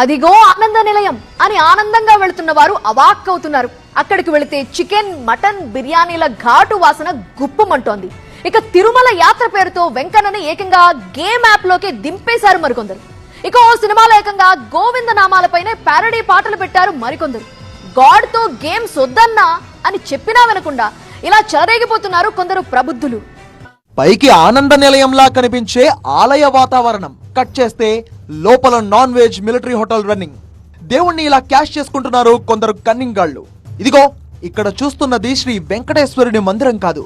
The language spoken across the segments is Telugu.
అదిగో ఆనంద నిలయం అని ఆనందంగా వెళుతున్న వారు అవాక్కవుతున్నారు. అక్కడికి వెళితే చికెన్ మటన్ బిర్యానీల ఘాటు వాసన గుప్పమంటోంది. ఇక తిరుమల యాత్ర పేరుతో వెంకన్నని ఏకంగా గేమ్ యాప్లోకి దింపేశారు మరికొందరు. ఇక ఓ సినిమాలో ఏకంగా గోవింద నామాలపైనే ప్యారడీ పాటలు పెట్టారు మరికొందరు. గాడ్తో గేమ్స్ వద్దన్నా అని చెప్పినా వినకుండా ఇలా చెలరేగిపోతున్నారు కొందరు ప్రబుద్ధులు. పైకి ఆనంద నిలయంలా కనిపించే ఆలయ వాతావరణం. కట్ చేస్తే లోపల non veg military hotel running. దేవుణ్ణి ఇలా క్యాష్ చేసుకుంటున్నారు కొందరు కన్నింగ్ గాళ్ళు ఇదిగో ఇక్కడ చూస్తున్నది శ్రీ వెంకటేశ్వరుని మందిరం కాదు.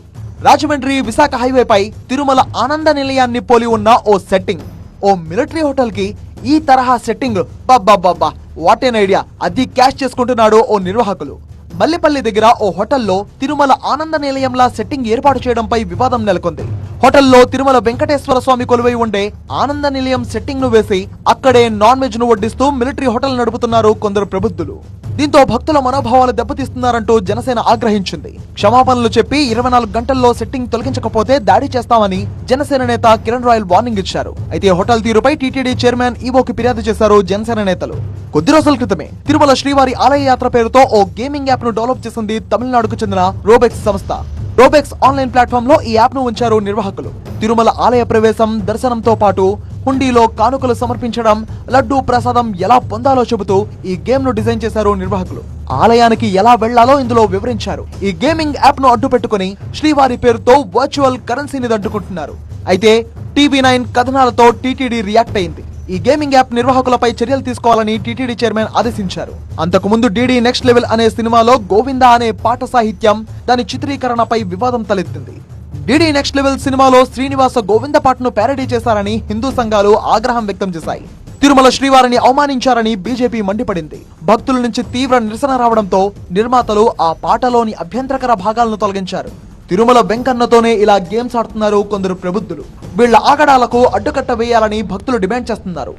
రాజమండ్రి విశాఖ హైవేపై తిరుమల ఆనంద నిలయాన్ని పోలి ఉన్న ఓ సెట్టింగ్. ఓ మిలిటరీ హోటల్కి ఈ తరహా సెట్టింగ్. బాబ్బా వాట్ ఎన్ ఐడియా అది క్యాష్ చేసుకుంటున్నాడు ఓ నిర్వాహకులు. మల్లెపల్లి దగ్గర ఓ హోటల్లో తిరుమల ఆనంద నిలయంలా సెట్టింగ్ ఏర్పాటు చేయడంపై వివాదం నెలకొంది. హోటల్లో తిరుమల వెంకటేశ్వర స్వామి కొలువై ఉండే ఆనంద నిలయం సెట్టింగ్ను వేసి అక్కడే నాన్ వెజ్ను వడ్డిస్తూ మిలిటరీ హోటల్ నడుపుతున్నారు కొందరు ప్రబుద్ధులు. దీంతో భక్తుల మనోభావాలు దెబ్బతీస్తున్నారంటూ జనసేన ఆగ్రహించింది. క్షమాపణలు చెప్పి ఇరవై నాలుగు గంటల్లో సెట్టింగ్ తొలగించకపోతే దాడి చేస్తామని జనసేన నేత కిరణ్ రాయల్ వార్నింగ్ ఇచ్చారు. అయితే హోటల్ తీరుపై టీటీడీ చైర్మన్ ఈవోకి ఫిర్యాదు చేశారు జనసేన నేతలు. కొద్ది రోజుల క్రితమే తిరుమల శ్రీవారి ఆలయ యాత్ర పేరుతో ఓ గేమింగ్ యాప్ను డెవలప్ చేసింది తమిళనాడుకు చెందిన రోబెక్స్ సంస్థ. రోబెక్స్ ఆన్లైన్ ప్లాట్ఫామ్లో ఈ యాప్ను ఉంచారు నిర్వాహకులు. తిరుమల ఆలయ ప్రవేశం దర్శనంతో పాటు హుండీలో కానుకలు సమర్పించడం లడ్డూ ప్రసాదం ఎలా పొందాలో చెబుతూ ఈ గేమ్ను డిజైన్ చేశారు నిర్వాహకులు. ఆలయానికి ఎలా వెళ్ళాలో ఇందులో వివరించారు. ఈ గేమింగ్ యాప్ను అడ్డు పెట్టుకుని శ్రీవారి పేరుతో వర్చువల్ కరెన్సీని దండుకుంటున్నారు. అయితే టీవీ నైన్ కథనాలతో టీటీడీ రియాక్ట్ అయింది. ఈ గేమింగ్ యాప్ నిర్వాహకులపై చర్యలు తీసుకోవాలని టీటీడీ చైర్మన్ ఆదేశించారు. అంతకు ముందు డీడీ నెక్స్ట్ లెవెల్ అనే సినిమాలో గోవిందా అనే పాట సాహిత్యం దాని చిత్రీకరణపై వివాదం తలెత్తింది. డీడీ నెక్స్ట్ లెవెల్ సినిమాలో శ్రీనివాస గోవింద పాటను ప్యారడీ చేశారని హిందూ సంఘాలు ఆగ్రహం వ్యక్తం చేశాయి. తిరుమల శ్రీవారిని అవమానించారని బీజేపీ మండిపడింది. భక్తుల నుంచి తీవ్ర నిరసన రావడంతో నిర్మాతలు ఆ పాటలోని అభ్యంతరకర భాగాలను తొలగించారు. తిరుమల వెంకన్నతోనే ఇలా గేమ్స్ ఆడుతున్నారు కొందరు ప్రబుద్ధులు. వీళ్ళ ఆగడాలకు అడ్డుకట్ట వేయాలని భక్తులు డిమాండ్ చేస్తున్నారు.